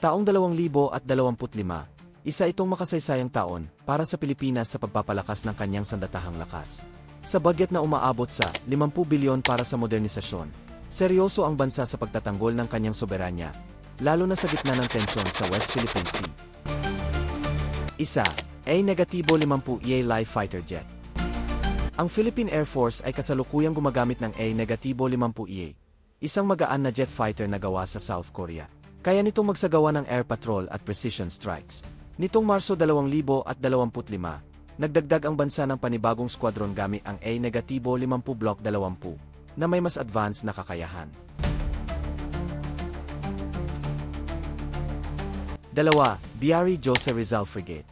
Taong 2025, isa itong makasaysayang taon para sa Pilipinas sa pagpapalakas ng kanyang sandatahang lakas. Sa budget na umaabot sa 50 bilyon para sa modernisasyon, seryoso ang bansa sa pagtatanggol ng kanyang soberanya, lalo na sa gitna ng tensyon sa West Philippine Sea. Isa, A-50 EA Live Fighter Jet. Ang Philippine Air Force ay kasalukuyang gumagamit ng A-50EA, isang magaan na jet fighter na gawa sa South Korea. Kaya nitong magsagawa ng air patrol at precision strikes. Nitong Marso 2025, nagdagdag ang bansa ng panibagong squadron gamit ang A-50 Block 20 na may mas advanced na kakayahan. Dalawa, Biari Jose Rizal Frigate.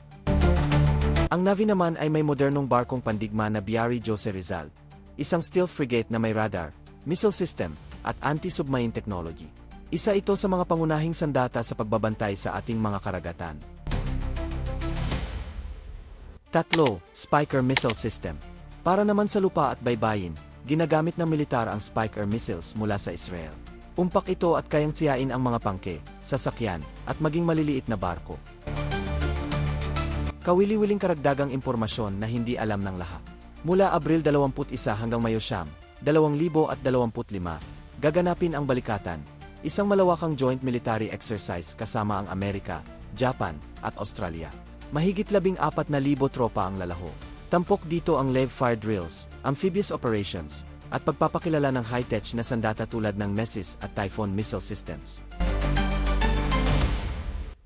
Ang Navy naman ay may modernong barkong pandigma na Biari Jose Rizal, isang stealth frigate na may radar, missile system, at anti-submarine technology. Isa ito sa mga pangunahing sandata sa pagbabantay sa ating mga karagatan. Tatlo, Spiker Missile System. Para naman sa lupa at baybayin, ginagamit ng militar ang Spiker missiles mula sa Israel. Umpak ito at kayang siyain ang mga pangke, sasakyan, at maging maliliit na barko. Kawili-wiling karagdagang impormasyon na hindi alam ng lahat. Mula Abril 21 hanggang Mayo Siyam, 2025, gaganapin ang balikatan, isang malawakang joint military exercise kasama ang Amerika, Japan, at Australia. Mahigit labing apat na libo tropa ang lalaho. Tampok dito ang live fire drills, amphibious operations, at pagpapakilala ng high-tech na sandata tulad ng MESIS at Typhoon missile systems.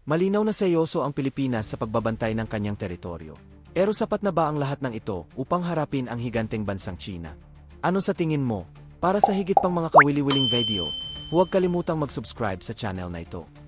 Malinaw na seryoso ang Pilipinas sa pagbabantay ng kanyang teritoryo. Pero sapat na ba ang lahat ng ito upang harapin ang higanteng bansang China? Ano sa tingin mo? Para sa higit pang mga kawili-wiling video, huwag kalimutang mag-subscribe sa channel na ito.